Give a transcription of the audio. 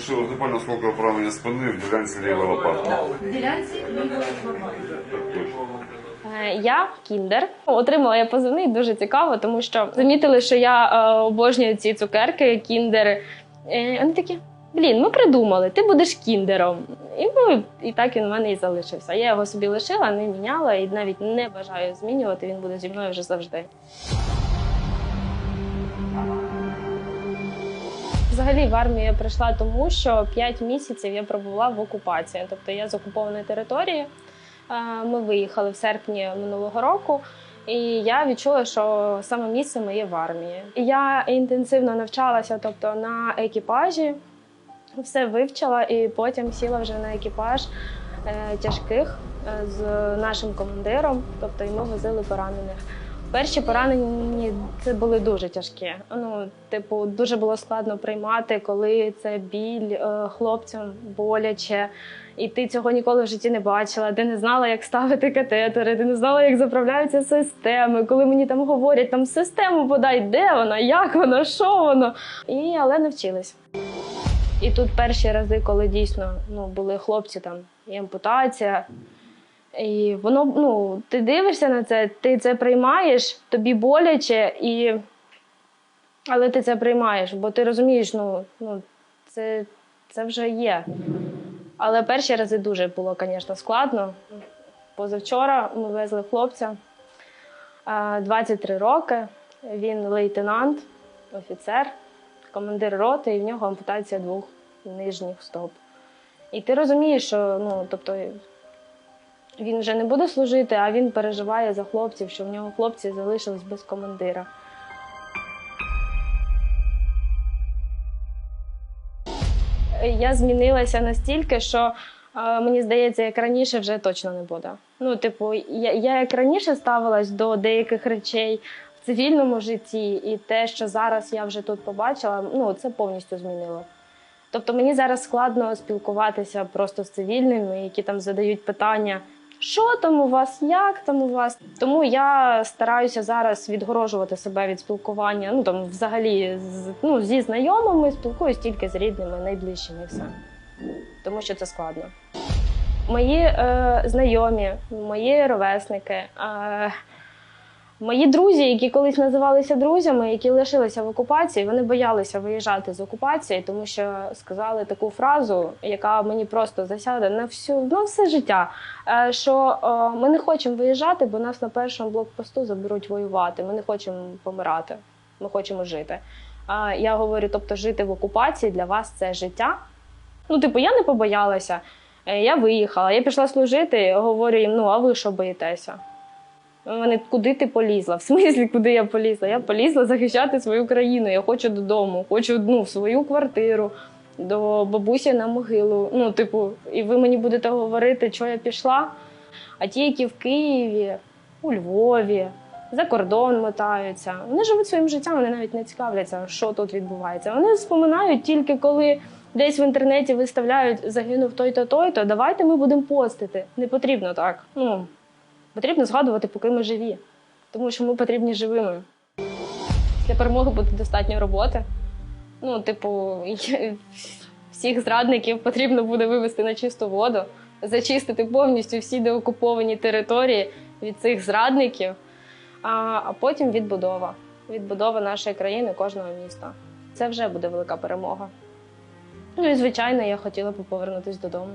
Совершил огнепально поранення спини в ділянці лівої лопатки. В ділянці лівої Е, Я кіндер. Отримала я позивний дуже цікаво, тому що замітили, що я е, обожнюю ці цукерки, кіндер. Е, вони такі. Блін, ми придумали, ти будеш кіндером. І, ну, і так він в мене і залишився. Я його собі лишила, не міняла і навіть не бажаю змінювати. Він буде зі мною вже завжди. Взагалі в армію я прийшла тому, що 5 місяців я пробула в окупації. Тобто я з окупованої території. Е, Ми виїхали в серпні минулого року, і я відчула, що саме місце моє в армії. Я інтенсивно навчалася, тобто на екіпажі, все вивчила, і потім сіла вже на екіпаж е, тяжких е, з нашим командиром. Тобто, і ми возили поранених. Перші поранені це були дуже тяжкі. Ну, типу, дуже було складно приймати, коли це біль е, хлопцям боляче. І ти цього ніколи в житті не бачила. Ти не знала, як ставити катетери, ти не знала, як заправляються системи. Коли мені там говорять, там систему подай, де вона, як вона, що воно. І але навчилась. І тут перші рази, коли дійсно ну, були хлопці, там і ампутація. І воно, ну, ти дивишся на це, ти це приймаєш, тобі боляче, і... але ти це приймаєш, бо ти розумієш, ну, ну це, це вже є. Але перші рази дуже було, звісно, складно. Позавчора ми везли хлопця е, 23 роки. Він лейтенант, офіцер, командир роти, і в нього ампутація двох нижніх стоп. І ти розумієш, що ну, тобто, він вже не буде служити, а він переживає за хлопців, що в нього хлопці залишились без командира. Я змінилася настільки, що е, мені здається, як раніше вже точно не буде. Ну, типу, я, я як раніше ставилась до деяких речей в цивільному житті, і те, що зараз я вже тут побачила, ну це повністю змінило. Тобто мені зараз складно спілкуватися просто з цивільними, які там задають питання, що там у вас, як там у вас. Тому я стараюся зараз відгорожувати себе від спілкування. Ну там взагалі з, ну, зі знайомими спілкуюсь тільки з рідними, найближчими все. Тому що це складно. Мої е, знайомі, мої ровесники, е, мої друзі, які колись називалися друзями, які лишилися в окупації, вони боялися виїжджати з окупації, тому що сказали таку фразу, яка мені просто засяде на всю на все життя. е, Що е, ми не хочемо виїжджати, бо нас на першому блокпосту заберуть воювати. Ми не хочемо помирати, ми хочемо жити. А я говорю, тобто, жити в окупації для вас це життя. Ну, типу, я не побоялася. Е, Я виїхала, я пішла служити, говорю їм, ну а ви що боїтеся? Вони куди ти полізла? В смислі, куди я полізла? Я полізла захищати свою країну. Я хочу додому, хочу ну, в свою квартиру, до бабусі на могилу. Ну, типу, і ви мені будете говорити, що я пішла. А ті, які в Києві, у Львові, за кордон мотаються, вони живуть своїм життям, вони навіть не цікавляться, що тут відбувається. Вони споминають тільки коли десь в інтернеті виставляють загинув той-то, той-то, давайте ми будемо постити. Не потрібно так. Ну, потрібно згадувати, поки ми живі, тому що ми потрібні живими. Для перемоги буде достатньо роботи. Ну, типу, всіх зрадників потрібно буде вивести на чисту воду, зачистити повністю всі деокуповані території від цих зрадників, а, а потім відбудова. Відбудова нашої країни, кожного міста. Це вже буде велика перемога. Ну і звичайно, я хотіла б повернутися додому.